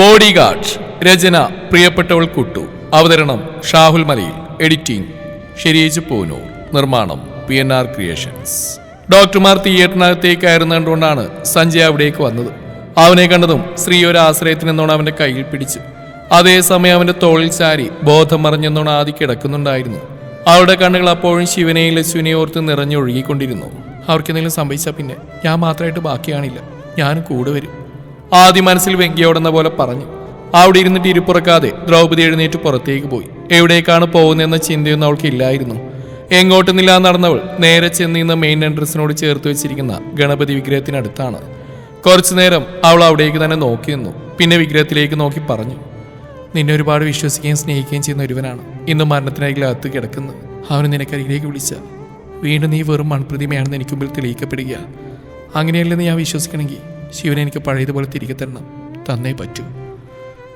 Body guards രചന പ്രിയപ്പെട്ടവൾ കുട്ടു. അവതരണം ഷാഹുൽ മലയിൽ. എഡിറ്റിംഗ് ഷെരീജ് പൂനൂർ. നിർമ്മാണം പി എൻ ആർ ക്രിയേഷൻസ്. ഡോക്ടർമാർ തിയേറ്ററിനകത്തേക്ക് കയറുന്നതുകൊണ്ടാണ് സഞ്ജയ് അവിടേക്ക് വന്നത്. അവനെ കണ്ടതും സ്ത്രീ ഒരു ആശ്രയത്തിനെന്നോണം അവന്റെ കയ്യിൽ പിടിച്ചു. അതേസമയം അവന്റെ തോളിൽ ചാരി ബോധം മറിഞ്ഞെന്നോണം ആദ്യ കിടക്കുന്നുണ്ടായിരുന്നു. അവളുടെ കണ്ണുകൾ അപ്പോഴും ശിവനെയും ലക്ഷ്മിനെയും ഓർത്ത് നിറഞ്ഞൊഴുകിക്കൊണ്ടിരുന്നു. അവർക്ക് എന്തെങ്കിലും സംഭവിച്ചാൽ പിന്നെ ഞാൻ മാത്രമായിട്ട് ബാക്കിയാണില്ല. ഞാനും കൂടെ വരും. ആദ്യ മനസ്സിൽ വെങ്കിയോടുന്ന പോലെ പറഞ്ഞു. അവിടെ ഇരുന്നിട്ട് ഇരിപ്പുറക്കാതെ ദ്രൗപദി എഴുന്നേറ്റ് പുറത്തേക്ക് പോയി. എവിടേക്കാണ് പോകുന്നതെന്ന ചിന്തയൊന്നും അവൾക്ക് ഇല്ലായിരുന്നു. എങ്ങോട്ടുന്നില്ല നടന്നവൾ നേരെ ചെന്ന് ഇന്ന് മെയിൻ എൻട്രൻസിനോട് ചേർത്ത് വെച്ചിരിക്കുന്ന ഗണപതി വിഗ്രഹത്തിനടുത്താണ്. കുറച്ചു നേരം അവൾ അവിടേക്ക് തന്നെ നോക്കി നിന്നു. പിന്നെ വിഗ്രഹത്തിലേക്ക് നോക്കി പറഞ്ഞു. നിന്നെ ഒരുപാട് വിശ്വസിക്കുകയും സ്നേഹിക്കുകയും ചെയ്യുന്ന ഒരുവനാണ്. ഇന്ന് മരണത്തിനായി അകത്ത് കിടക്കുന്നത് അവന് നിനക്കരികിലേക്ക് വിളിച്ച. വീണ്ടും നീ വെറും മൺപ്രതിമയാണെന്ന് എനിക്ക് മുമ്പിൽ തെളിയിക്കപ്പെടുക അങ്ങനെയല്ലെന്ന് ഞാൻ വിശ്വസിക്കണമെങ്കിൽ? ശിവനെ എനിക്ക് പഴയതുപോലെ തിരികെ തരണം തന്നേ പറ്റൂ.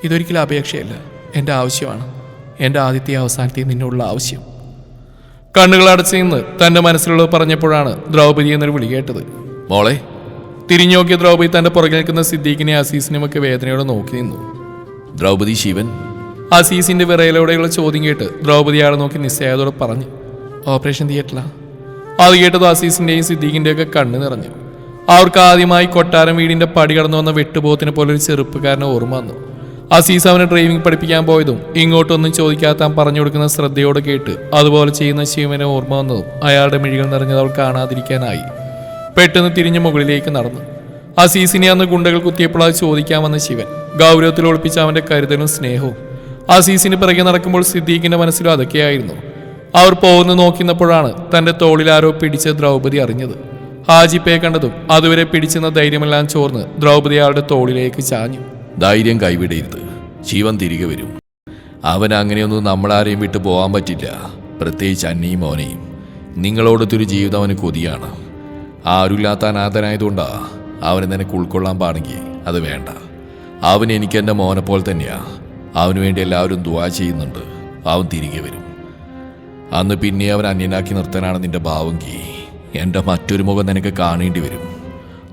ഇതൊരിക്കലും അപേക്ഷയല്ല. എന്റെ ആവശ്യമാണ്. എന്റെ ആദ്യത്തെ അവസാനത്തെ നിന്നുള്ള ആവശ്യം. കണ്ണുകൾ അടച്ചു നിന്ന് തന്റെ മനസ്സിലുള്ളത് പറഞ്ഞപ്പോഴാണ് ദ്രൗപദി എന്നൊരു വിളി കേട്ടത്. മോളെ തിരിഞ്ഞു നോക്കിയ ദ്രൗപദി തന്റെ പുറകിൽ നിൽക്കുന്ന സിദ്ദീഖിനെ അസീസിനെയും ഒക്കെ വേദനയോടെ നോക്കി നിന്നു. ദ്രൗപദി ശിവൻ? അസീസിന്റെ വിറയിലൂടെയുള്ള ചോദ്യം കേട്ട് ദ്രൗപദി ആളെ നോക്കി നിസ്സഹായതോടെ പറഞ്ഞു ഓപ്പറേഷൻ തിയേറ്ററിലാണ് അത് കേട്ടത് അസീസിന്റെയും സിദ്ദീഖിന്റെയും ഒക്കെ കണ്ണ് നിറഞ്ഞു. അവർക്ക് ആദ്യമായി കൊട്ടാരം വീടിന്റെ പടി കടന്നു വന്ന വെട്ടുപോത്തിനെ പോലെ ഒരു ചെറുപ്പക്കാരനെ ഓർമ്മ വന്നു. അസീസ് അവനെ ഡ്രൈവിംഗ് പഠിപ്പിക്കാൻ പോയതും ഇങ്ങോട്ടൊന്നും ചോദിക്കാത്ത താൻ പറഞ്ഞു കൊടുക്കുന്ന ശ്രദ്ധയോടെ കേട്ട് അതുപോലെ ചെയ്യുന്ന ശിവനെ ഓർമ്മ വന്നതും അയാളുടെ മിഴികൾ നിറഞ്ഞത് അവൾ കാണാതിരിക്കാനായി. പെട്ടെന്ന് തിരിഞ്ഞ് മുകളിലേക്ക് നടന്നു. അസീസിനെ അന്ന് ഗുണ്ടകൾ കുത്തിയപ്പോൾ അത് ചോദിക്കാൻ വന്ന ശിവൻ ഗൗരവത്തിൽ ഒളിപ്പിച്ച അവന്റെ കരുതലും സ്നേഹവും. അസീസിന് പിറകെ നടക്കുമ്പോൾ സിദ്ദീഖിന്റെ മനസ്സിലും അതൊക്കെയായിരുന്നു. അവർ പോകുന്നു നോക്കിന്നപ്പോഴാണ് തന്റെ തോളിൽ ആരോ പിടിച്ച് ദ്രൗപദി അറിഞ്ഞത്. ഹാജിപ്പയെ കണ്ടതും അതുവരെ പിടിച്ചെന്ന ധൈര്യമെല്ലാം ചോർന്ന് ദ്രൗപദി അയാളുടെ തോളിലേക്ക് ചാഞ്ഞു. ധൈര്യം കൈവിടരുത്. ജീവൻ തിരികെ വരും. അവൻ അങ്ങനെയൊന്നും നമ്മളാരെയും വിട്ട് പോകാൻ പറ്റില്ല. പ്രത്യേകിച്ച് അന്നയും മോനെയും. നിങ്ങളോടൊത്തൊരു ജീവിതം അവന് കൊതിയാണ്. ആരുമില്ലാത്ത അനാഥനായതുകൊണ്ടാ അവനെ നിനക്ക് ഉൾക്കൊള്ളാൻ പാടെങ്കിൽ അത് വേണ്ട. അവൻ എനിക്ക് എന്റെ മോനെ പോലെ തന്നെയാ. അവന് വേണ്ടി എല്ലാവരും ദുവാ ചെയ്യുന്നുണ്ട്. അവൻ തിരികെ വരും. അന്ന് പിന്നെ അവൻ അന്യനാക്കി നിർത്താനാണ് നിന്റെ ഭാവമെങ്കിൽ എന്റെ മറ്റൊരു മുഖം നിനക്ക് കാണേണ്ടി വരും.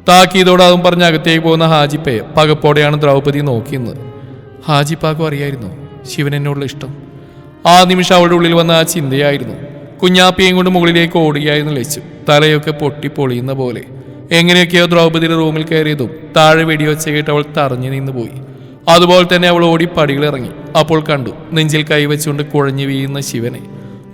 താക്കീതോടെ അതും പറഞ്ഞ് അകത്തേക്ക് പോകുന്ന ഹാജിപ്പയെ പകപ്പോടെയാണ് ദ്രൗപദി നോക്കിയത് ഹാജിപ്പാക്കും അറിയായിരുന്നു ശിവൻ എന്നോടുള്ള ഇഷ്ടം. ആ നിമിഷം അവളുടെ ഉള്ളിൽ വന്ന ആ ചിന്തയായിരുന്നു. കുഞ്ഞാപ്പിയും കൊണ്ട് മുകളിലേക്ക് ഓടുകയായിരുന്നു ലച്ചു. തലയൊക്കെ പൊട്ടി പൊളിയുന്ന പോലെ. എങ്ങനെയൊക്കെയോ ദ്രൗപദിയുടെ റൂമിൽ കയറിയതും താഴെ വെടിവെച്ച കേട്ട് അവൾ തറഞ്ഞു നിന്ന് പോയി. അതുപോലെ തന്നെ അവൾ ഓടി പടികളിറങ്ങി. അപ്പോൾ കണ്ടു നെഞ്ചിൽ കൈവച്ചുകൊണ്ട് കുഴഞ്ഞു വീഴുന്ന ശിവനെ.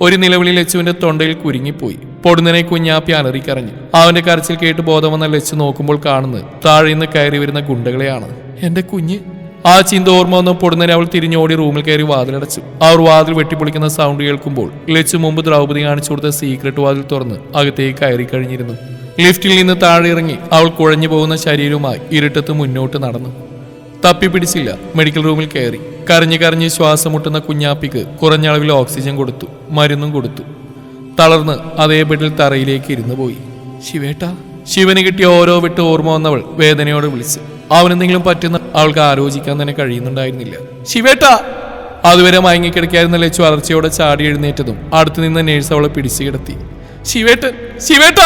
ഒരു നിലവിളി ലച്ചുവിന്റെ തൊണ്ടയിൽ കുരുങ്ങിപ്പോയി. പൊടുന്നനെ കുഞ്ഞാപ്പി അലറിക്കറിഞ്ഞു അവന്റെ കരച്ചിൽ കേട്ട് ബോധം വന്ന ലച്ചു നോക്കുമ്പോൾ കാണുന്നത് താഴെ നിന്ന് കയറി വരുന്ന ഗുണ്ടകളെയാണ്. എന്റെ കുഞ്ഞ്. ആ ചിന്ത ഓർമ്മ വന്ന പൊടുന്നനെ അവൾ തിരിഞ്ഞോടി റൂമിൽ കയറി വാതിലടച്ചു. അവർ വാതിൽ വെട്ടിപ്പൊളിക്കുന്ന സൗണ്ട് കേൾക്കുമ്പോൾ ലച്ചു മുമ്പ് ദ്രൗപദി കാണിച്ചു കൊടുത്ത സീക്രട്ട് വാതിൽ തുറന്ന് അകത്തേക്ക് കയറി കഴിഞ്ഞിരുന്നു. ലിഫ്റ്റിൽ നിന്ന് താഴെ ഇറങ്ങി അവൾ കുഴഞ്ഞു പോകുന്ന ശരീരവുമായി ഇരുട്ടത്ത് മുന്നോട്ട് നടന്നു. തപ്പി പിടിച്ചില്ല. മെഡിക്കൽ റൂമിൽ കയറി. കരഞ്ഞു കരഞ്ഞ് ശ്വാസം മുട്ടുന്ന കുഞ്ഞാപ്പിക്ക് കുറഞ്ഞ അളവിൽ ഓക്സിജൻ കൊടുത്തു. മരുന്നും കൊടുത്തു. തളർന്ന് അതേ ബെഡിൽ തറയിലേക്ക് ഇരുന്നു പോയി. ശിവേട്ട. ശിവന് കിട്ടിയ ഓരോ വിട്ട് ഓർമ്മ വന്നവൾ വേദനയോടെ വിളിച്ചു. അവനെന്തെങ്കിലും പറ്റുന്ന അവൾക്ക് ആലോചിക്കാൻ തന്നെ കഴിയുന്നുണ്ടായിരുന്നില്ല. ശിവേട്ട! അതുവരെ മയങ്ങിക്കിടക്കായിരുന്ന ലച്ചു വളർച്ചയോടെ ചാടി എഴുന്നേറ്റതും. അടുത്തു നിന്ന് നേഴ്സ് അവളെ പിടിച്ചു കിടത്തി. ശിവേട്ടൻ! ശിവേട്ട!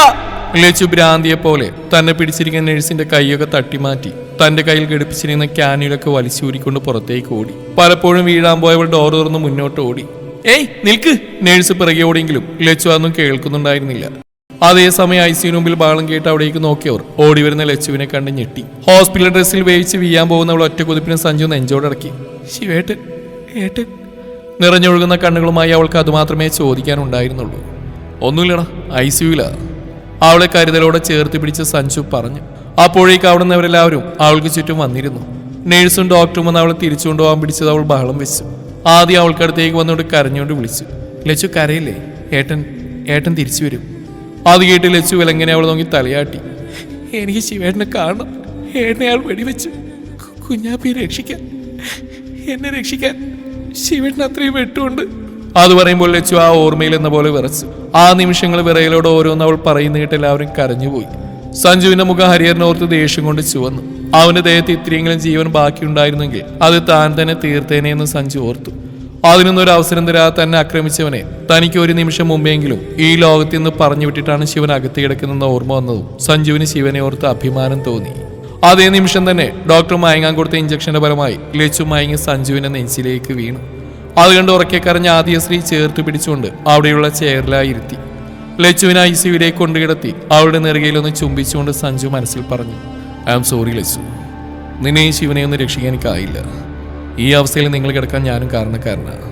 ലച്ചു ഭ്രാന്തിയെ പോലെ തന്നെ പിടിച്ചിരിക്കുന്ന നേഴ്സിന്റെ കൈയൊക്കെ തട്ടിമാറ്റി. തന്റെ കയ്യിൽ ഘടിപ്പിച്ചിരുന്ന ക്യാനിലൊക്കെ വലിച്ചൂരിക്കൊണ്ട് പുറത്തേക്ക് ഓടി. പലപ്പോഴും വീഴാൻ പോയവൾ ഡോർ തുറന്ന് മുന്നോട്ട് ഓടി. ഏയ് നിൽക്ക്! നേഴ്സ് പിറകെ ഓടിയെങ്കിലും ലച്ചു അതൊന്നും കേൾക്കുന്നുണ്ടായിരുന്നില്ല. അതേസമയം ഐ സിയു മുമ്പിൽ ബാളം കേട്ട് അവിടേക്ക് നോക്കിയവർ ഓടി വരുന്ന ലച്ചുവിനെ കണ്ട് ഞെട്ടി. ഹോസ്പിറ്റൽ ഡ്രസ്സിൽ വേവിച്ച് വീയാൻ പോകുന്നവൾ ഒറ്റ കുതിപ്പിന് സഞ്ജു നെഞ്ചോടടക്കി. ശിവേട്ടൻ ഏട്ടൻ. നിറഞ്ഞൊഴുകുന്ന കണ്ണുകളുമായി അവൾക്ക് അതുമാത്രമേ ചോദിക്കാനുണ്ടായിരുന്നുള്ളൂ. ഒന്നുമില്ലടാ ഐ സിയുലാ അവളെ കരുതലോടെ ചേർത്ത് പിടിച്ച് സഞ്ജു പറഞ്ഞു. അപ്പോഴേക്ക് അവിടെ നിന്നവരെല്ലാവരും അവൾക്ക് ചുറ്റും വന്നിരുന്നു. നേഴ്സും ഡോക്ടറും വന്ന് അവളെ തിരിച്ചുകൊണ്ടുപോകാൻ പിടിച്ചത് അവൾ ബഹളം വെച്ചു. ആദ്യം അവൾക്കടുത്തേക്ക് വന്നുകൊണ്ട് കരഞ്ഞുകൊണ്ട് വിളിച്ചു. ലച്ചു കരയില്ലേ? ഏട്ടൻ ഏട്ടൻ തിരിച്ചു വരും. അത് കേട്ട് ലച്ചു വിലങ്ങനെ അവൾ നോക്കി തലയാട്ടി. എനിക്ക് ശിവേട്ടനെ കാണണം. ഏട്ടനെ അയാൾ വെടിവെച്ചു കുഞ്ഞാപ്പിയെ രക്ഷിക്കാൻ. എന്നെ രക്ഷിക്കാൻ ശിവേട്ടൻ അത്രയും വെട്ടുകൊണ്ട് അത് പറയുമ്പോൾ ലച്ചു ആ ഓർമ്മയിൽ എന്ന പോലെ വിറച്ചു. ആ നിമിഷങ്ങൾ വിറയിലോട് ഓരോന്ന് അവൾ പറയുന്ന കേട്ട് എല്ലാവരും കരഞ്ഞുപോയി. സഞ്ജുവിന്റെ മുഖം ഹരിഹരനോർത്ത് ദേഷ്യം കൊണ്ട് ചുവന്നു. അവന്റെ ദേഹത്ത് ഇത്രയെങ്കിലും ജീവൻ ബാക്കിയുണ്ടായിരുന്നെങ്കിൽ അത് താൻ തന്നെ തീർത്തേനെ എന്ന് സഞ്ജു ഓർത്തു. അതിനൊന്നും ഒരു അവസരം തരാതെ തന്നെ ആക്രമിച്ചവനെ തനിക്ക് ഒരു നിമിഷം മുമ്പെങ്കിലും ഈ ലോകത്തിൽ നിന്ന് പറഞ്ഞു വിട്ടിട്ടാണ് ശിവൻ അകത്ത് കിടക്കുന്നതെന്ന ഓർമ്മ വന്നതും സഞ്ജുവിന് ശിവനെ ഓർത്ത് അഭിമാനം തോന്നി. അതേ നിമിഷം തന്നെ ഡോക്ടർ മയങ്ങാൻ കൊടുത്ത ഇഞ്ചക്ഷന്റെ ഫലമായി ലച്ചു മയങ്ങി സഞ്ജുവിന്റെ നെഞ്ചിലേക്ക് വീണു. അത് കണ്ട് ഉറക്കെ കരഞ്ഞ സ്ത്രീ ചേർത്ത് പിടിച്ചുകൊണ്ട് അവിടെയുള്ള ചെയറിലായി ഇരുത്തി ലച്ചുവിനെ ഐ സിയുവിലേക്ക് കൊണ്ടുകിടത്തി അവളുടെ നെറുകയിലൊന്ന് ചുംബിച്ചുകൊണ്ട് സഞ്ജു മനസ്സിൽ പറഞ്ഞു ഐ ആം സോറി ലച്ചു. നിന്നെ ഈ ശിവനെ ഒന്ന് രക്ഷിക്കാൻ എനിക്കായില്ല ഈ അവസ്ഥയിൽ നിങ്ങൾ കിടക്കാൻ ഞാനും കാരണക്കാരനാണ്.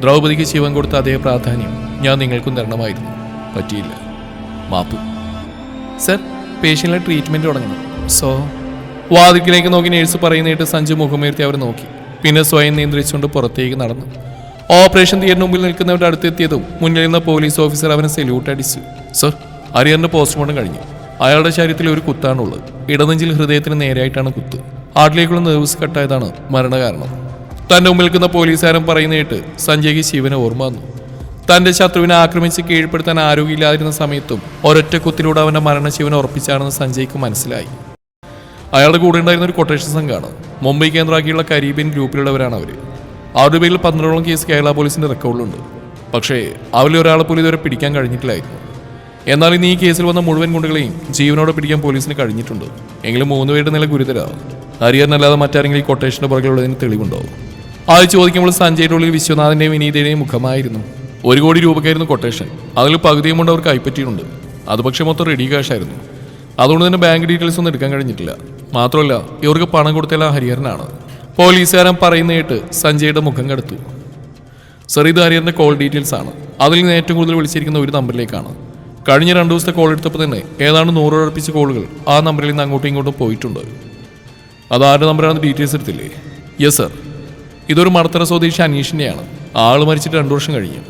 ദ്രൗപദിക്ക് ശിവൻ കൊടുത്ത അതേ പ്രാധാന്യം ഞാൻ നിങ്ങൾക്കും തരണമായിരുന്നു. പറ്റിയില്ല. മാപ്പ്. സർ പേഷ്യന്റിലെ ട്രീറ്റ്മെന്റ് തുടങ്ങണം. സോ? വാതിക്കിലേക്ക് നോക്കി നേഴ്സ് പറയുന്നിട്ട് സഞ്ജു മുഖമുയർത്തി അവർ നോക്കി. പിന്നെ സ്വയം നിയന്ത്രിച്ചുകൊണ്ട് പുറത്തേക്ക് നടന്നു. ഓപ്പറേഷൻ തിയേറ്ററിന് മുമ്പിൽ നിൽക്കുന്നവരുടെ അടുത്തെത്തിയതും മുന്നിൽ നിന്ന പോലീസ് ഓഫീസർ അവനെ സല്യൂട്ട് അടിച്ചു. സർ അരിയറിന്റെ പോസ്റ്റ്മോർട്ടം കഴിഞ്ഞു. അയാളുടെ ശരീരത്തിൽ ഒരു കുത്താണുള്ളത്. ഇടനെഞ്ചിൽ ഹൃദയത്തിന് നേരെയായിട്ടാണ് കുത്ത്. ഹാർട്ടിലേക്കുള്ള നെർവ്സ് കട്ടായതാണ് മരണകാരണം. തന്റെ മുമ്പിൽ നിൽക്കുന്ന പോലീസുകാരൻ പറയുന്നേട്ട് സഞ്ജയ്ക്ക് ശിവനെ ഓർമ്മ വന്നു. തന്റെ ശത്രുവിനെ ആക്രമിച്ച് കീഴ്പ്പെടുത്താൻ ആരോഗ്യമില്ലാതിരുന്ന സമയത്തും ഒരൊറ്റ കുത്തിലൂടെ അവന്റെ മരണശിവൻ ഉറപ്പിച്ചാണെന്ന് സഞ്ജയ്ക്ക് മനസ്സിലായി. അയാളുടെ കൂടെ ഉണ്ടായിരുന്ന ഒരു കൊട്ടേഷൻ സംഘമാണ് മുംബൈ കേന്ദ്രമാക്കിയുള്ള കരീബിയൻ ഗ്രൂപ്പിലുള്ളവരാണ് അവർ അവരുടെ പേരിൽ പന്ത്രണ്ടോളം കേസ് കേരള പോലീസിന്റെ റെക്കോർഡിലുണ്ട്. പക്ഷേ അവരിൽ ഒരാളെ പോലും ഇതുവരെ പിടിക്കാൻ കഴിഞ്ഞിട്ടില്ലായിരുന്നു. എന്നാൽ ഇന്ന് ഈ കേസിൽ വന്ന മുഴുവൻ ഗുണ്ടകളെയും ജീവനോടെ പിടിക്കാൻ പോലീസിന് കഴിഞ്ഞിട്ടുണ്ട്. എങ്കിലും മൂന്ന് പേരുടെ നില ഗുരുതര ഹരിഹരനല്ലാതെ മറ്റാരെങ്കിലും ഈ കൊട്ടേഷന്റെ പുറകിലുള്ളതിന് തെളിവുണ്ടാവും അത് ചോദിക്കുമ്പോൾ സഞ്ജയുടെ ഉള്ളിൽ വിശ്വനാഥന്റെയും വിനീതയുടെയും മുഖമായിരുന്നു. ഒരു കോടി രൂപക്കായിരുന്നു കൊട്ടേഷൻ അതിൽ പകുതിയും കൊണ്ട് അവർ കൈപ്പറ്റിയിട്ടുണ്ട്. അത് പക്ഷേ മൊത്തം റെഡി കാഷ് ആയിരുന്നു അതുകൊണ്ട് തന്നെ ബാങ്ക് ഡീറ്റെയിൽസ് ഒന്നും എടുക്കാൻ കഴിഞ്ഞിട്ടില്ല. മാത്രമല്ല ഇവർക്ക് പണം കൊടുത്തല്ല ഹരിഹരനാണ്. പോലീസുകാരൻ പറയുന്ന കേട്ട് സഞ്ജയുടെ മുഖം കെടുത്തു. ഇത് ഹരിഹരന്റെ കോൾ ഡീറ്റെയിൽസ് ആണ്. അതിൽ നിന്ന് ഏറ്റവും കൂടുതൽ വിളിച്ചിരിക്കുന്ന ഒരു നമ്പറിലേക്കാണ്. കഴിഞ്ഞ രണ്ട് ദിവസത്തെ കോൾ എടുത്തപ്പോൾ തന്നെ ഏതാണ്ട് നൂറോടടുപ്പിച്ച കോളുകൾ ആ നമ്പറിൽ നിന്ന് അങ്ങോട്ടും ഇങ്ങോട്ടും പോയിട്ടുണ്ട്. അത് ആരുടെ നമ്പറാണെന്ന് ഡീറ്റെയിൽസ് എടുത്തില്ലേ? യെസ് സർ ഇതൊരു മടത്തറ സ്വദേശി അനീഷിന്റെയാണ് ആൾ മരിച്ചിട്ട് രണ്ടു വർഷം കഴിഞ്ഞു.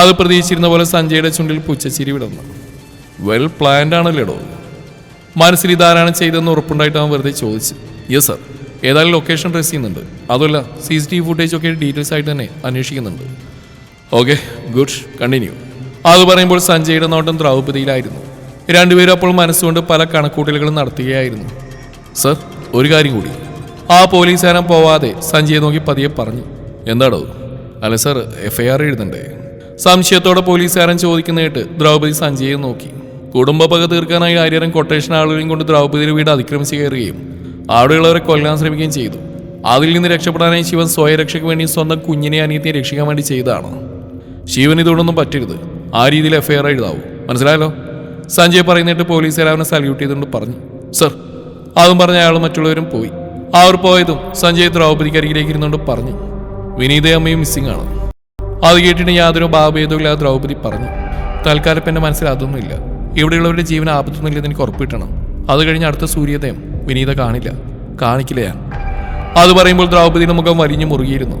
അത് പ്രതീക്ഷിച്ചിരുന്ന പോലെ സഞ്ജയുടെ ചുണ്ടിൽ പുച്ചച്ചിരി വിടുന്നു വെൽ പ്ലാൻഡ് ആണല്ലേടോ? മനസ്സിൽ ഇതാരാണ് ചെയ്തതെന്ന് ഉറപ്പുണ്ടായിട്ട് അവൻ വെറുതെ ചോദിച്ചു. യെസ് സർ ഏതായാലും ലൊക്കേഷൻ ട്രേസ് ചെയ്യുന്നുണ്ട്. അതുമല്ല C C T V footage ഒക്കെ ഡീറ്റെയിൽസ് ആയിട്ട് തന്നെ അന്വേഷിക്കുന്നുണ്ട്. ഓക്കെ ഗുഡ് കണ്ടിന്യൂ അത് പറയുമ്പോൾ സഞ്ജയുടെ നോട്ടം ദ്രൗപതിയിലായിരുന്നു. രണ്ടുപേരും അപ്പോൾ മനസ്സുകൊണ്ട് പല കണക്കൂട്ടലുകളും നടത്തുകയായിരുന്നു. സർ ഒരു കാര്യം കൂടി. ആ പോലീസുകാരൻ പോവാതെ സഞ്ജയെ നോക്കി പതിയെ പറഞ്ഞു എന്താടോ? അല്ല സർ എഫ് ഐ ആർ എഴുതണ്ടേ? സംശയത്തോടെ പോലീസുകാരൻ ചോദിക്കുന്ന കേട്ട് ദ്രൗപദി സഞ്ജയെ നോക്കി. കുടുംബ പക തീർക്കാനായി ആര്യരൻ കൊട്ടേഷൻ ആളുകളെയും കൊണ്ട് ദ്രൗപദിയുടെ വീട് അതിക്രമിച്ച് കയറുകയും അവിടെയുള്ളവരെ കൊല്ലാൻ ശ്രമിക്കുകയും ചെയ്തു. അതിൽ നിന്ന് രക്ഷപ്പെടാനായി ശിവൻ സ്വയരക്ഷയ്ക്ക് വേണ്ടി സ്വന്തം കുഞ്ഞിനെ അനിയത്തിയെ രക്ഷിക്കാൻ വേണ്ടി ചെയ്തതാണ്. ശിവൻ ഇതുകൊണ്ടൊന്നും പറ്റരുത്. ആ രീതിയിൽ എഫ്ഐആർ എഴുതാവൂ. മനസ്സിലായല്ലോ? സഞ്ജയ് പറയുന്നിട്ട് പോലീസുകാർ അവനെ സല്യൂട്ട് ചെയ്തുകൊണ്ട് പറഞ്ഞു. സർ അതും പറഞ്ഞ അയാൾ മറ്റുള്ളവരും പോയി. അവർ പോയതും സഞ്ജയ് ദ്രൗപദിക്ക് അരികിലേക്ക് ഇരുന്നുകൊണ്ട് പറഞ്ഞു. വിനീത അമ്മയും മിസ്സിംഗ് ആണ്. അത് കേട്ടിട്ട് യാതൊരു ഭാവഭേദവും ഇല്ലാതെ ദ്രൗപദി പറഞ്ഞു. തൽക്കാലം എന്റെ മനസ്സിൽ അതൊന്നുമില്ല ഇവിടെയുള്ളവരുടെ ജീവൻ ആപത്തൊന്നുമില്ലെന്ന് എനിക്ക് ഉറപ്പിട്ടണം അത് കഴിഞ്ഞ് അടുത്ത സൂര്യോദയം. വിനീത കാണില്ല. കാണിക്കില്ല ഞാൻ. അത് പറയുമ്പോൾ ദ്രൗപതിയുടെ മുഖം വലിഞ്ഞു മുറുകിയിരുന്നു.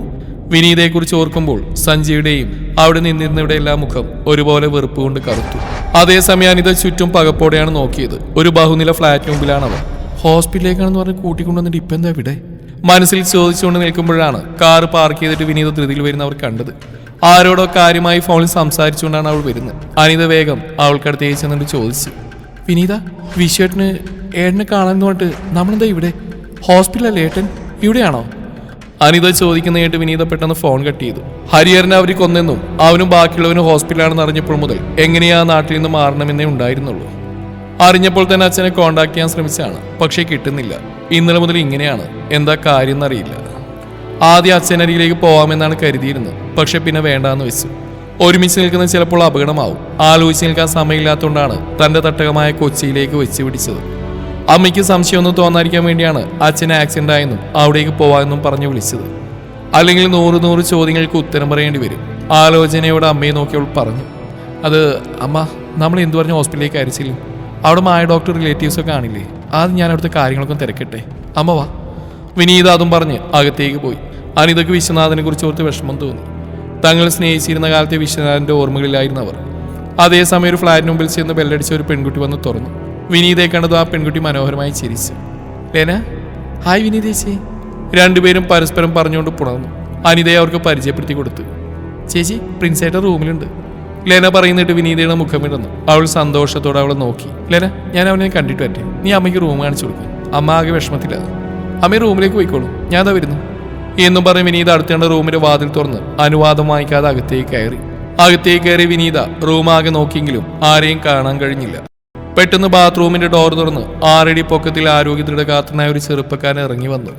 വിനീതയെക്കുറിച്ച് ഓർക്കുമ്പോൾ സഞ്ജയുടെയും അവിടെ നിന്നിരുന്നവരുടെ എല്ലാ മുഖം ഒരുപോലെ വെറുപ്പ് കൊണ്ട് കറുത്തു അതേസമയം അനിത ചുറ്റും പകപ്പോടെയാണ് നോക്കിയത്. ഒരു ബഹുനില ഫ്ലാറ്റിന് മുമ്പിലാണ് അവർ ഹോസ്പിറ്റലിലേക്കാണെന്ന് പറഞ്ഞ് കൂട്ടിക്കൊണ്ടുവന്നിട്ട് ഇപ്പം എന്താ ഇവിടെ? മനസ്സിൽ ചോദിച്ചുകൊണ്ട് നിൽക്കുമ്പോഴാണ് കാർ പാർക്ക് ചെയ്തിട്ട് വിനീത ധൃതിയിൽ വരുന്നവർ കണ്ടത്. ആരോടോ കാര്യമായി ഫോണിൽ സംസാരിച്ചുകൊണ്ടാണ് അവൾ വരുന്നത്. അനിത വേഗം അവൾക്കടുത്തേക്ക് ചെന്നിട്ട് ചോദിച്ചു. വിനീത വിശ്വേട്ടന് ഏട്ടനെ കാണാൻ പറഞ്ഞിട്ട് നമ്മളെന്താ ഇവിടെ? ഹോസ്പിറ്റലല്ലേ ഏട്ടൻ? ഇവിടെയാണോ? അനിത ചോദിക്കുന്ന കേട്ട് വിനീത പെട്ടെന്ന് ഫോൺ കട്ട് ചെയ്തു. ഹരിഹരനെ അവർ കൊന്നെന്നും അവനും ബാക്കിയുള്ളവനും ഹോസ്പിറ്റലാണെന്ന് അറിഞ്ഞപ്പോൾ മുതൽ എങ്ങനെയാ നാട്ടിൽ നിന്ന് മാറണമെന്നേ ഉണ്ടായിരുന്നുള്ളൂ. അറിഞ്ഞപ്പോൾ തന്നെ അച്ഛനെ കോണ്ടാക്ട് ചെയ്യാൻ ശ്രമിച്ചാണ് പക്ഷേ കിട്ടുന്നില്ല. ഇന്നലെ മുതൽ ഇങ്ങനെയാണ് എന്താ കാര്യം എന്നറിയില്ല ആദ്യം അച്ഛനരികിലേക്ക് പോവാമെന്നാണ് കരുതിയിരുന്നത് പക്ഷെ പിന്നെ വേണ്ടാന്ന് വെച്ചു. ഒരുമിച്ച് നിൽക്കുന്ന ചിലപ്പോൾ അപകടമാവും. ആലോചിച്ച് നിൽക്കാൻ സമയമില്ലാത്തതുകൊണ്ടാണ് തന്റെ തട്ടകമായ കൊച്ചിയിലേക്ക് വെച്ച് പിടിച്ചത്. അമ്മയ്ക്ക് സംശയമൊന്നും തോന്നാതിരിക്കാൻ വേണ്ടിയാണ് അച്ഛന് ആക്സിഡന്റ് ആയെന്നും അവിടേക്ക് പോവാമെന്നും പറഞ്ഞു വിളിച്ചത്. അല്ലെങ്കിൽ നൂറ് നൂറ് ചോദ്യങ്ങൾക്ക് ഉത്തരം പറയേണ്ടി വരും. ആലോചനയോടെ അമ്മയെ നോക്കി അവൾ പറഞ്ഞു. അത് അമ്മ നമ്മൾ എന്തു പറഞ്ഞു ഹോസ്പിറ്റലിലേക്ക് അയച്ചില്ല? അവിടെ മായ ഡോക്ടർ റിലേറ്റീവ്സ് ഒക്കെ കാണില്ലേ? ആദ്യം ഞാൻ അവിടുത്തെ കാര്യങ്ങളൊക്കെ തിരക്കട്ടെ. അമ്മ വാ. വിനീത അതും പറഞ്ഞ് അകത്തേക്ക് പോയി. അനിതക്ക് വിശ്വനാഥനെ കുറിച്ച് ഓർത്ത് വിഷമം തോന്നി. തങ്ങൾ സ്നേഹിച്ചിരുന്ന കാലത്തെ വിശ്വനാഥന്റെ ഓർമ്മകളിലായിരുന്നു അവർ. അതേസമയം ഒരു ഫ്ലാറ്റിന് മുമ്പിൽ ചെന്ന് ബെല്ലടിച്ച ഒരു പെൺകുട്ടി വന്ന് തുറന്നു. വിനീതയെ കണ്ടതും ആ പെൺകുട്ടി മനോഹരമായി ചിരിച്ചു. ലേന ഹായ് വിനീതേച്ചി രണ്ടുപേരും പരസ്പരം പറഞ്ഞുകൊണ്ട് പുണർന്നു. അനിതയെ അവർക്ക് പരിചയപ്പെടുത്തി കൊടുത്തു. ചേച്ചി പ്രിൻസേട്ട റൂമിലുണ്ട്. ലെന പറയുന്നിട്ട് വിനീതയുടെ മുഖമിടുന്നു അവൾ സന്തോഷത്തോടെ അവളെ നോക്കി. ലേന ഞാൻ അവനെ കണ്ടിട്ട് പറ്റേ നീ അമ്മയ്ക്ക് റൂം കാണിച്ചു കൊടുക്കും. അമ്മ ആകെ വിഷമത്തിലാണ് അമ്മ റൂമിലേക്ക് പോയിക്കോളൂ. ഞാൻ അതാ വരുന്നു. എന്നും പറഞ്ഞ് വിനീത അടുത്തേണ്ട റൂമിന്റെ വാതിൽ തുറന്ന് അനുവാദം വാങ്ങിക്കാതെ അകത്തേക്ക് കയറി. അകത്തേക്ക് കയറി വിനീത റൂമാകെ നോക്കിയെങ്കിലും ആരെയും കാണാൻ കഴിഞ്ഞില്ല. പെട്ടെന്ന് ബാത്റൂമിന്റെ ഡോർ തുറന്ന് ആറടി പൊക്കത്തിൽ ആരോഗ്യത്തിനിടെ കാത്തനായ ഒരു ചെറുപ്പക്കാരൻ ഇറങ്ങി വന്നു.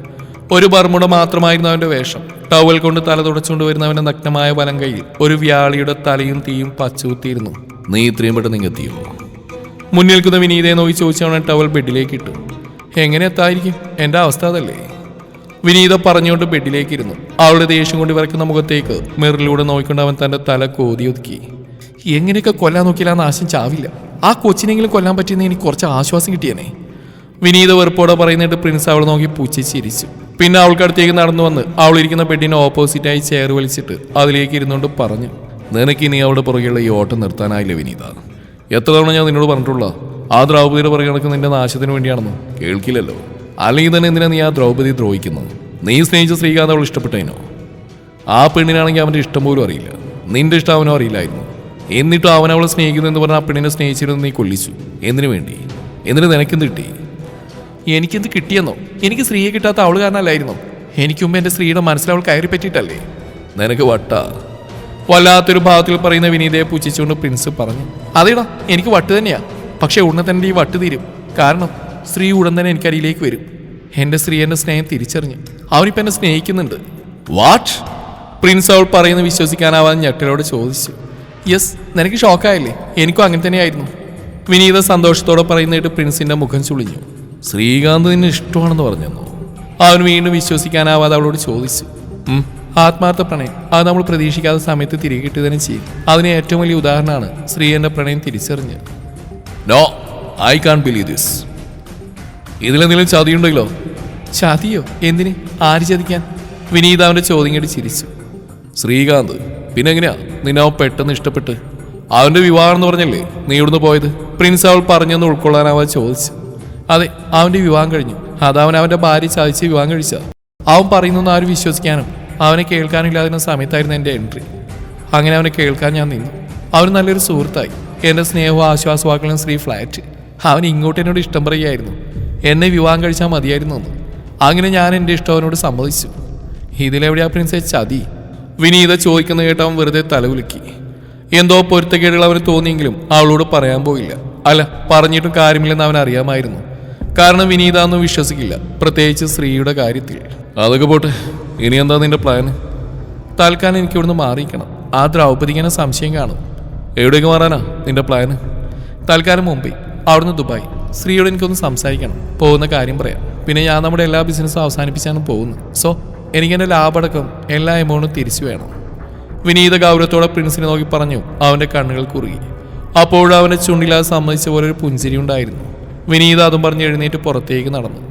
ഒരു ബർമുട മാത്രമായിരുന്നു അവന്റെ വേഷം. ടവൽ കൊണ്ട് തല തുടച്ചുകൊണ്ട് വരുന്നവന്റെ നഗ്നമായ വലം കയ്യിൽ ഒരു വ്യാളിയുടെ തലയും തീയും പച്ചുകുത്തിയിരുന്നു നീ ഇത്രയും പെട്ടെന്ന് ഇങ്ങെത്തിയോ മുന്നിൽക്കുന്ന വിനീതയെ നോക്കി ചോദിച്ചവൻ ടവൽ ബെഡിലേക്ക് ഇട്ടു. എങ്ങനെ എത്തായിരിക്കും എന്റെ അവസ്ഥ അതല്ലേ? വിനീത പറഞ്ഞുകൊണ്ട് ബെഡിലേക്ക് ഇരുന്നു അവളുടെ ദേഷ്യം കൊണ്ട് വരയ്ക്കുന്ന മുഖത്തേക്ക് മിറിലൂടെ നോക്കിക്കൊണ്ട് അവൻ തന്റെ തല കോതി ഒതുക്കി. എങ്ങനെയൊക്കെ കൊല്ലാൻ നോക്കിയാൽ ആശം ചാവില്ല. ആ കൊച്ചിനെങ്കിലും കൊല്ലാൻ പറ്റിയെന്ന് എനിക്ക് കുറച്ച് ആശ്വാസം കിട്ടിയേനെ. വിനീത വെറുപ്പോടെ പറയുന്നിട്ട് പ്രിൻസ് അവൾ നോക്കി പൂച്ചി ചിരിച്ചു. പിന്നെ അവൾക്കടുത്തേക്ക് നടന്നു വന്ന് അവൾ ഇരിക്കുന്ന ബെഡിന് ഓപ്പോസിറ്റായി ചെയർ വലിച്ചിട്ട് അതിലേക്ക് ഇരുന്നുകൊണ്ട് പറഞ്ഞു നിനക്ക് ഇനി അവളുടെ പുറകെയുള്ള ഈ ഓട്ടം നിർത്താനായില്ല വിനീത? എത്ര തവണ ഞാൻ നിന്നോട് പറഞ്ഞിട്ടുള്ള ആ ദ്രൗപതിയുടെ പുറകെ നടക്കുന്ന നിന്റെ നാശത്തിന് വേണ്ടിയാണെന്ന്? കേൾക്കില്ലല്ലോ. അല്ലെങ്കിൽ തന്നെ എന്തിനാ നീ ആ ദ്രൗപതി ദ്രോഹിക്കുന്നത്? നീ സ്നേഹിച്ച ശ്രീകാന്ത് അവൾ ഇഷ്ടപ്പെട്ടതിനോ ആ പെണ്ണിനാണെങ്കിൽ അവന്റെ ഇഷ്ടം പോലും അറിയില്ല. നിന്റെ ഇഷ്ടം അവനോ അറിയില്ലായിരുന്നു. എന്നിട്ടും അവൻ അവളെ സ്നേഹിക്കുന്നു എന്ന് പറഞ്ഞ ആ പെണ്ണിനെ സ്നേഹിച്ചിരുന്നു നീ കൊല്ലിച്ചു. എന്തിനു വേണ്ടി? എന്തിനു നിനക്കെന്ത് കിട്ടി? എനിക്കെന്ത് കിട്ടിയെന്നോ? എനിക്ക് സ്ത്രീയെ കിട്ടാത്ത അവൾ കാരണമല്ലായിരുന്നോ? എനിക്ക് മുമ്പ് എന്റെ സ്ത്രീയുടെ മനസ്സിൽ അവൾ കയറി പറ്റിയിട്ടല്ലേ നിനക്ക് വട്ട. വല്ലാത്തൊരു ഭാഗത്തിൽ പറയുന്ന വിനീതയെ പൂച്ചിച്ചുകൊണ്ട് പ്രിൻസ് പറഞ്ഞു അതേടാ എനിക്ക് വട്ട് തന്നെയാ. പക്ഷെ ഉടനെ തന്നെ ഈ വട്ട് തീരും. കാരണം സ്ത്രീ ഉടൻ തന്നെ എനിക്കരിയിലേക്ക് വരും. എന്റെ സ്ത്രീ എന്റെ സ്നേഹം തിരിച്ചറിഞ്ഞു. അവനിപ്പോൾ എന്നെ സ്നേഹിക്കുന്നുണ്ട്. വാട്ട് പ്രിൻസ് അവൾ പറയുന്നത് വിശ്വസിക്കാനാവാൻ ഞെട്ടലോട് ചോദിച്ചു. യെസ് നിനക്ക് ഷോക്കായല്ലേ എനിക്കും അങ്ങനെ തന്നെയായിരുന്നു. വിനീത സന്തോഷത്തോടെ പറയുന്നതായിട്ട് പ്രിൻസിന്റെ മുഖം ചുളിഞ്ഞു. ശ്രീകാന്ത് നിന്നെ ഇഷ്ടമാണെന്ന് പറഞ്ഞു അവൻ വീണ്ടും വിശ്വസിക്കാനാവാതെ അവളോട് ചോദിച്ചു. ആത്മാർത്ഥ പ്രണയം. അത് നമ്മൾ പ്രതീക്ഷിക്കാത്ത സമയത്ത് തിരികെ കിട്ടുക തന്നെ ചെയ്യും. അതിന് ഏറ്റവും വലിയ ഉദാഹരണമാണ് ശ്രീ എന്റെ പ്രണയം തിരിച്ചറിഞ്ഞ്. No I can't believe this ഇതിലെന്തെങ്കിലും ചതിയുണ്ടെങ്കിലോ? ചതിയോ? എന്തിന്? ആര് ചതിക്കാൻ? വിനീത അവന്റെ ചോദ്യം കേട്ട് ചിരിച്ചു. ശ്രീകാന്ത് പിന്നെ എങ്ങനെയാ നിന്നെ അവൻ പെട്ടെന്ന് ഇഷ്ടപ്പെട്ട്. അവന്റെ വിവാഹം എന്ന് പറഞ്ഞല്ലേ നീ ഇവിടുന്ന് പോയത്? പ്രിൻസ് അവൾ പറഞ്ഞെന്ന് ഉൾക്കൊള്ളാൻ അവൻ ചോദിച്ചു. അതെ അവന്റെ വിവാഹം കഴിഞ്ഞു. അതവൻ അവന്റെ ഭാര്യ ചതിച്ച് വിവാഹം കഴിച്ച. അവൻ പറയുന്നൊന്നും ആരും വിശ്വസിക്കാനും അവനെ കേൾക്കാനില്ലാതിരുന്ന സമയത്തായിരുന്നു എന്റെ എൻട്രി അങ്ങനെ അവനെ കേൾക്കാൻ ഞാൻ നിന്നു. അവൻ നല്ലൊരു സുഹൃത്തായി. എന്റെ സ്നേഹവും ആശ്വാസവാക്കളും ശ്രീ ഫ്ലാറ്റ് അവൻ ഇങ്ങോട്ട് എന്നോട് ഇഷ്ടം പറയുകയായിരുന്നു. എന്നെ വിവാഹം കഴിച്ചാൽ മതിയായിരുന്നു എന്ന്. അങ്ങനെ ഞാൻ എന്റെ ഇഷ്ടവനോട് സമ്മതിച്ചു. ഇതിലെവിടെയാ പ്രിൻസെ ചതി? വിനീത ചോദിക്കുന്ന കേട്ടവൻ അവൻ വെറുതെ തലകുലുക്കി എന്തോ പൊരുത്തക്കേടുകൾ അവന് തോന്നിയെങ്കിലും അവളോട് പറയാൻ പോയില്ല. അല്ല പറഞ്ഞിട്ടും കാര്യമില്ലെന്ന് അവൻ അറിയാമായിരുന്നു. കാരണം വിനീത ഒന്നും വിശ്വസിക്കില്ല. പ്രത്യേകിച്ച് സ്ത്രീയുടെ കാര്യത്തിൽ. അതൊക്കെ പോട്ടെ. ഇനി എന്താ നിന്റെ പ്ലാൻ തൽക്കാലം എനിക്ക് ഇവിടുന്ന് മാറിയിക്കണം ആ ദ്രൗപദിങ്ങനെ സംശയം കാണും. എവിടേക്ക് മാറാനാ നിന്റെ പ്ലാന് തൽക്കാലം മുംബൈ. അവിടുന്ന് ദുബായ്. സ്ത്രീയോട് എനിക്കൊന്ന് സംസാരിക്കണം. പോകുന്ന കാര്യം പറയാം. പിന്നെ ഞാൻ നമ്മുടെ എല്ലാ ബിസിനസ്സും അവസാനിപ്പിച്ചാണ് പോകുന്നത്. സോ എനിക്കെന്റെ ലാഭടക്കം എല്ലാ എമൗണ്ടും തിരിച്ചു വേണം. വിനീത ഗൗരവത്തോടെ പ്രിൻസിനെ നോക്കി പറഞ്ഞു. അവന്റെ കണ്ണുകൾ കുറുകി. അപ്പോഴും അവന്റെ ചുണ്ടിലാതെ സമ്മതിച്ച പോലെ ഒരു പുഞ്ചിരി ഉണ്ടായിരുന്നു. വിനീത അതും പറഞ്ഞ് എഴുന്നേറ്റ് പുറത്തേക്ക് നടന്നു.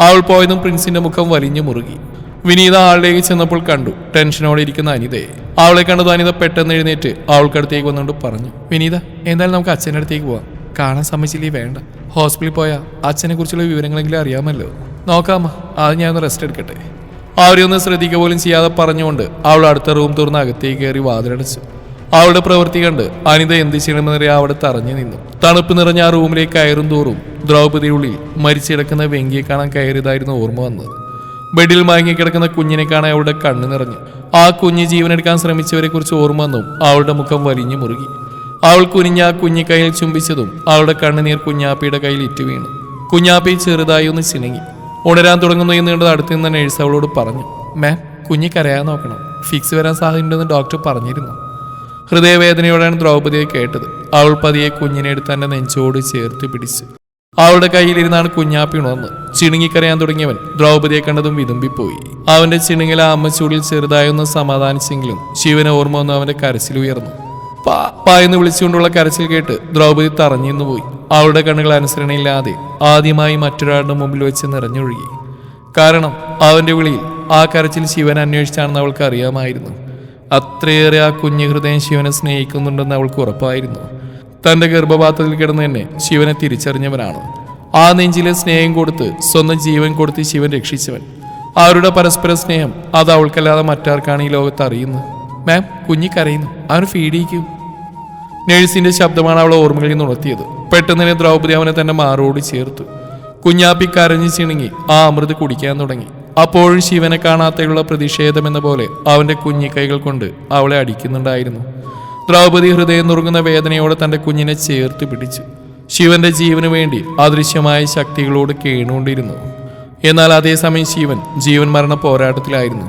അവൾ പോയതും പ്രിൻസിന്റെ മുഖം വലിഞ്ഞു മുറുകി. വിനീത ആളിലേക്ക് ചെന്നപ്പോൾ കണ്ടു. ടെൻഷനോടെ ഇരിക്കുന്ന അനിതയെ. അവളെ കണ്ടത് അനിത പെട്ടെന്ന് എഴുന്നേറ്റ് അവൾക്കടുത്തേക്ക് വന്നുകൊണ്ട് പറഞ്ഞു. വിനീത എന്തായാലും നമുക്ക് അച്ഛന്റെ അടുത്തേക്ക് പോവാം. കാണാൻ സമ്മതിച്ചില്ലേ? വേണ്ട. ഹോസ്പിറ്റലിൽ പോയാൽ അച്ഛനെ കുറിച്ചുള്ള വിവരങ്ങളെങ്കിലും അറിയാമല്ലോ. നോക്കാം അത് ഞാനൊന്ന് റെസ്റ്റ് എടുക്കട്ടെ. അവരെയൊന്നും ശ്രദ്ധിക്കുക പോലും ചെയ്യാതെ പറഞ്ഞുകൊണ്ട് അവൾ അടുത്ത റൂം തുറന്ന് അകത്തേക്ക് കയറി വാതിലടച്ചു. അവളുടെ പ്രവൃത്തി കണ്ട് അനിത എന്ത് ചെയ്യണമെന്നറിയാൻ അവിടെ തറഞ്ഞു നിന്നു. തണുപ്പ് നിറഞ്ഞ ആ റൂമിലേക്ക് കയറും തോറും ദ്രൗപതിയുള്ളിൽ മരിച്ചിടക്കുന്ന വെങ്കിയെ കാണാൻ കയറിയതായിരുന്നു ഓർമ്മ വന്നത്. ബെഡിൽ മയങ്ങിക്കിടക്കുന്ന കുഞ്ഞിനെ കാണാൻ അവളുടെ കണ്ണ് നിറഞ്ഞു. ആ കുഞ്ഞ് ജീവനെടുക്കാൻ ശ്രമിച്ചവരെ കുറിച്ച് ഓർമ്മ വന്നും. അവളുടെ മുഖം വലിഞ്ഞു മുറുകി. അവൾ കുനിഞ്ഞ കുഞ്ഞി കയ്യിൽ ചുംബിച്ചതും അവളുടെ കണ്ണുനീർ കുഞ്ഞാപ്പിയുടെ കയ്യിൽ ഇറ്റു വീണു. കുഞ്ഞാപ്പി ചെറുതായി ഒന്ന് ചിണങ്ങി. ഉണരാൻ തുടങ്ങുന്നു എന്ന് കണ്ടത് അടുത്ത് നിന്ന് നേഴ്സ് അവളോട് പറഞ്ഞു മാം കുഞ്ഞി കരയാൻ നോക്കണം. ഫിക്സ് വരാൻ സാധ്യതയുണ്ടെന്ന് ഡോക്ടർ പറഞ്ഞിരുന്നു. ഹൃദയവേദനയോടെയാണ് ദ്രൗപതിയെ കേട്ടത്. അവൾ പതിയെ കുഞ്ഞിനെ എടുത്ത് തന്റെ നെഞ്ചോട് ചേർത്ത് പിടിച്ച്. അവളുടെ കയ്യിലിരുന്നാണ് കുഞ്ഞാപ്പി ഉണർന്ന് ചിണുങ്ങിക്കരയാൻ തുടങ്ങിയവൻ ദ്രൗപതിയെ കണ്ടതും വിതുമ്പിപ്പോയി. അവന്റെ ചിണുങ്ങിലെ അമ്മച്ചൂടിൽ ചെറുതായൊന്ന് സമാധാനിച്ചെങ്കിലും ശിവനെ ഓർമ്മ വന്ന് അവന്റെ കരച്ചിൽ ഉയർന്നു പാ പാ എന്ന് വിളിച്ചുകൊണ്ടുള്ള കരച്ചിൽ കേട്ട് ദ്രൗപദി തറഞ്ഞിന്നു പോയി. അവളുടെ കണ്ണുകൾ അനുസരണയില്ലാതെ ആദ്യമായി മറ്റൊരാളുടെ മുമ്പിൽ വെച്ച് നിറഞ്ഞൊഴുകി. കാരണം അവന്റെ വിളിയിൽ ആ കരച്ചിൽ ശിവൻ അന്വേഷിച്ചാണെന്ന് അവൾക്ക് അറിയാമായിരുന്നു. അത്രയേറെ ആ കുഞ്ഞു ഹൃദയം ശിവനെ സ്നേഹിക്കുന്നുണ്ടെന്ന് അവൾക്ക് ഉറപ്പായിരുന്നു. തന്റെ ഗർഭപാത്രത്തിൽ കിടന്ന് തന്നെ ശിവനെ തിരിച്ചറിഞ്ഞവനാണ്. ആ നെഞ്ചിലെ സ്നേഹം കൊടുത്ത് സ്വന്തം ജീവൻ കൊടുത്ത് ശിവൻ രക്ഷിച്ചവൻ. അവരുടെ പരസ്പര സ്നേഹം അത് അവൾക്കല്ലാതെ മറ്റാർക്കാണ് ഈ ലോകത്ത് അറിയുന്നത്? മാം കുഞ്ഞി കരയുന്നു. അവന് ഫീഡ് ചെയ്യിക്കൂ. നഴ്സിന്റെ ശബ്ദമാണ് അവളെ ഓർമ്മകളിൽ നിന്ന് ഉണർത്തിയത്. പെട്ടെന്ന് തന്നെ ദ്രൗപദി അവനെ തന്നെ മാറോട് ചേർത്തു. കുഞ്ഞാപ്പി കരഞ്ഞു ചിണുങ്ങി ആ അമൃത് കുടിക്കാൻ തുടങ്ങി. അപ്പോഴും ശിവനെ കാണാത്തയുള്ള പ്രതിഷേധം എന്ന പോലെ അവന്റെ കുഞ്ഞിക്കൈകൾ കൊണ്ട് അവളെ അടിക്കുന്നുണ്ടായിരുന്നു. ദ്രൗപദി ഹൃദയം നുറുങ്ങുന്ന വേദനയോടെ തന്റെ കുഞ്ഞിനെ ചേർത്ത് പിടിച്ചു. ശിവന്റെ ജീവന് വേണ്ടി അദൃശ്യമായ ശക്തികളോട് കേണുകൊണ്ടിരുന്നു. എന്നാൽ അതേസമയം ശിവൻ ജീവൻ മരണ പോരാട്ടത്തിലായിരുന്നു.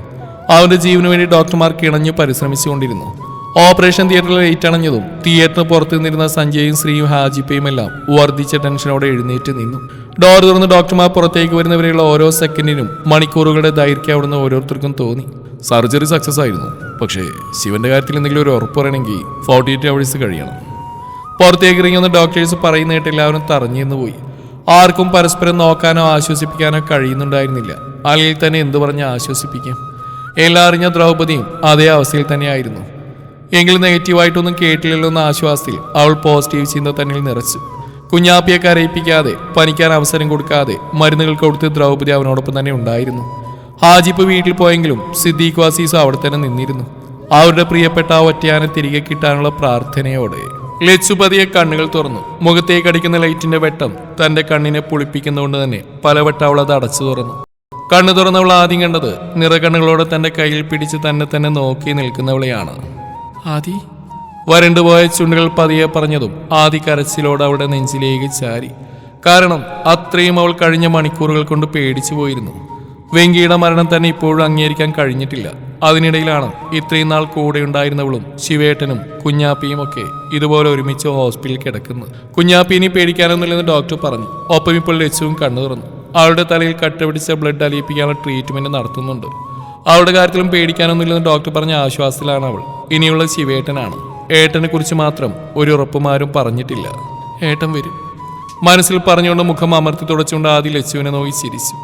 അവന്റെ ജീവന് വേണ്ടി ഡോക്ടർമാർ കിണഞ്ഞു പരിശ്രമിച്ചുകൊണ്ടിരുന്നു. ഓപ്പറേഷൻ തിയേറ്ററിൽ ലൈറ്റ് അണഞ്ഞതും തിയേറ്ററിന് പുറത്തു നിന്നിരുന്ന സഞ്ജയും ശ്രീയും ഹാജിപ്പയും എല്ലാം വർദ്ധിച്ച ടെൻഷനോടെ എഴുന്നേറ്റ് നിന്നു. ഡോർ തുറന്ന് ഡോക്ടർമാർ പുറത്തേക്ക് വരുന്നവരെയുള്ള ഓരോ സെക്കൻഡിനും മണിക്കൂറുകളുടെ ദൈർഘ്യം അവിടുന്ന് ഓരോരുത്തർക്കും തോന്നി. സർജറി സക്സസ് ആയിരുന്നു. പക്ഷേ ശിവന്റെ കാര്യത്തിൽ എന്തെങ്കിലും ഒരു ഉറപ്പ് പറയണമെങ്കിൽ ഫോർട്ടി എയ്റ്റ് അവേഴ്സ് കഴിയണം. പുറത്തേക്ക് ഇറങ്ങി വന്ന ഡോക്ടേഴ്സ് പറയുന്നതായിട്ട് എല്ലാവരും തറഞ്ഞിരുന്നു പോയി. ആർക്കും പരസ്പരം നോക്കാനോ ആശ്വസിപ്പിക്കാനോ കഴിയുന്നുണ്ടായിരുന്നില്ല. അല്ലെങ്കിൽ തന്നെ എന്തു പറഞ്ഞ് ആശ്വസിപ്പിക്കാം? എല്ലാം അറിഞ്ഞ ദ്രൗപദിയും അതേ അവസ്ഥയിൽ തന്നെയായിരുന്നു. എങ്കിലും നെഗറ്റീവായിട്ടൊന്നും കേട്ടില്ലല്ലോ എന്ന ആശ്വാസത്തിൽ അവൾ പോസിറ്റീവ് ചിന്ത തന്നിൽ നിറച്ചു. കുഞ്ഞാപ്പിയെ കരയിപ്പിക്കാതെ പനിക്കാൻ അവസരം കൊടുക്കാതെ മരുന്നുകൾ കൊടുത്ത് ദ്രൗപദി അവനോടൊപ്പം തന്നെ ഉണ്ടായിരുന്നു. ഹാജിപ്പ് വീട്ടിൽ പോയെങ്കിലും സിദ്ദീഖ് വാസീസ് അവിടെ തന്നെ നിന്നിരുന്നു. അവരുടെ പ്രിയപ്പെട്ട ആ ഒറ്റയാനെ തിരികെ കിട്ടാനുള്ള പ്രാർത്ഥനയോടെ. ലച്ചുപതിയെ കണ്ണുകൾ തുറന്നു. മുഖത്തേക്ക് അടിക്കുന്ന ലൈറ്റിന്റെ വെട്ടം തന്റെ കണ്ണിനെ പുളിപ്പിക്കുന്നതുകൊണ്ട് തന്നെ പലവട്ടം അവൾ അത് അടച്ചു തുറന്നു. കണ്ണു തുറന്നവൾ ആദ്യം കണ്ടത് നിറകണ്ണുകളോടെ തന്റെ കയ്യിൽ പിടിച്ച് തന്നെ തന്നെ നോക്കി നിൽക്കുന്നവളെയാണ്. ആദി. വരണ്ടുപോയ ചുണ്ടുകൾ പതിയെ പറഞ്ഞതും ആദി കരച്ചിലോട് അവളുടെ നെഞ്ചിലേക്ക് ചാരി. കാരണം അത്രയും അവൾ കഴിഞ്ഞ മണിക്കൂറുകൾ കൊണ്ട് പേടിച്ചു പോയിരുന്നു. വെങ്കിയുടെ മരണം തന്നെ ഇപ്പോഴും അംഗീകരിക്കാൻ കഴിഞ്ഞിട്ടില്ല. അതിനിടയിലാണ് ഇത്രയും നാൾ കൂടെ ഉണ്ടായിരുന്നവളും ശിവേട്ടനും കുഞ്ഞാപ്പിയും ഒക്കെ ഇതുപോലെ ഒരുമിച്ച് ഹോസ്പിറ്റലിൽ കിടക്കുന്നത് കുഞ്ഞാപ്പിനെ പേടിക്കാനൊന്നുമില്ലെന്ന് ഡോക്ടർ പറഞ്ഞു. ഒപ്പം ഇപ്പോൾ ലച്ചുവും കണ്ണു തുറന്നു. അവളുടെ തലയിൽ കട്ടപിടിച്ച ബ്ലഡ് അലിയിപ്പിക്കാനുള്ള ട്രീറ്റ്മെന്റ് നടത്തുന്നുണ്ട്. അവളുടെ കാര്യത്തിലും പേടിക്കാനൊന്നുമില്ലെന്ന് ഡോക്ടർ പറഞ്ഞ ആശ്വാസത്തിലാണ് അവൾ. ഇനിയുള്ള ശിവേട്ടനാണ്. ഏട്ടനെ കുറിച്ച് മാത്രം ഒരു ഉറപ്പുമാരും പറഞ്ഞിട്ടില്ല. ഏട്ടൻ വരും. മനസ്സിൽ പറഞ്ഞുകൊണ്ട് മുഖം അമർത്തി തുടച്ചുകൊണ്ട് ആദ്യം ലച്ചുവിനെ നോക്കി ചിരിച്ചു.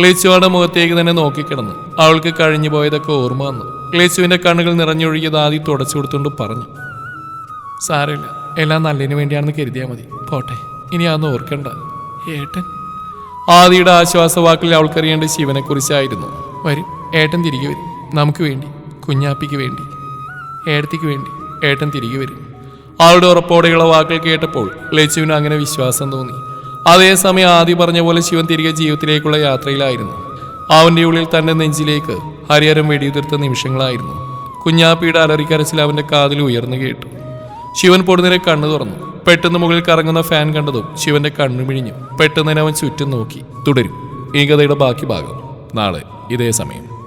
ലച്ചുവാടെ മുഖത്തേക്ക് തന്നെ നോക്കിക്കിടന്നു. അവൾക്ക് കഴിഞ്ഞു പോയതൊക്കെ ഓർമ്മ വന്നു. ലച്ചുവിന്റെ കണ്ണുകൾ നിറഞ്ഞൊഴുകിയത് ആദ്യം തുടച്ചു കൊടുത്തുകൊണ്ട് പറഞ്ഞു. സാരമില്ല. എല്ലാം നല്ലതിന് വേണ്ടിയാണെന്ന് കരുതിയാൽ മതി. പോട്ടെ. ഇനി അതൊന്നും ഓർക്കണ്ട. ഏട്ടൻ? ആദിയുടെ ആശ്വാസവാക്കിൽ അവൾക്കറിയേണ്ട ശിവനെ കുറിച്ചായിരുന്നു വരും. ഏട്ടൻ തിരികെ വരും. നമുക്ക് വേണ്ടി കുഞ്ഞാപ്പിക്ക് വേണ്ടി ഏടത്തിക്ക് വേണ്ടി ഏട്ടൻ തിരികെ വരും. ആളുടെ ഉറപ്പോടെയുള്ള വാക്കുകൾ കേട്ടപ്പോൾ ലച്ചുവിന് അങ്ങനെ വിശ്വാസം തോന്നി. അതേസമയം ആദ്യം പറഞ്ഞ പോലെ ശിവൻ തിരികെ ജീവിതത്തിലേക്കുള്ള യാത്രയിലായിരുന്നു. അവന്റെ ഉള്ളിൽ തന്റെ നെഞ്ചിലേക്ക് ഹരിഹരം വെടിയുതിർത്ത നിമിഷങ്ങളായിരുന്നു. കുഞ്ഞാപ്പിയുടെ അലറിക്കരച്ചിൽ അവന്റെ കാതിൽ ഉയർന്നു കേട്ടു. ശിവൻ പൊടുന്നതിനെ കണ്ണു തുറന്നു. പെട്ടെന്ന് മുകളിൽ കറങ്ങുന്ന ഫാൻ കണ്ടതും ശിവന്റെ കണ്ണു മിഴിഞ്ഞു പെട്ടെന്ന് അവൻ ചുറ്റും നോക്കി. തുടരും. ഈ കഥയുടെ ബാക്കി ഭാഗം. നാളെ ഇതേ സമയം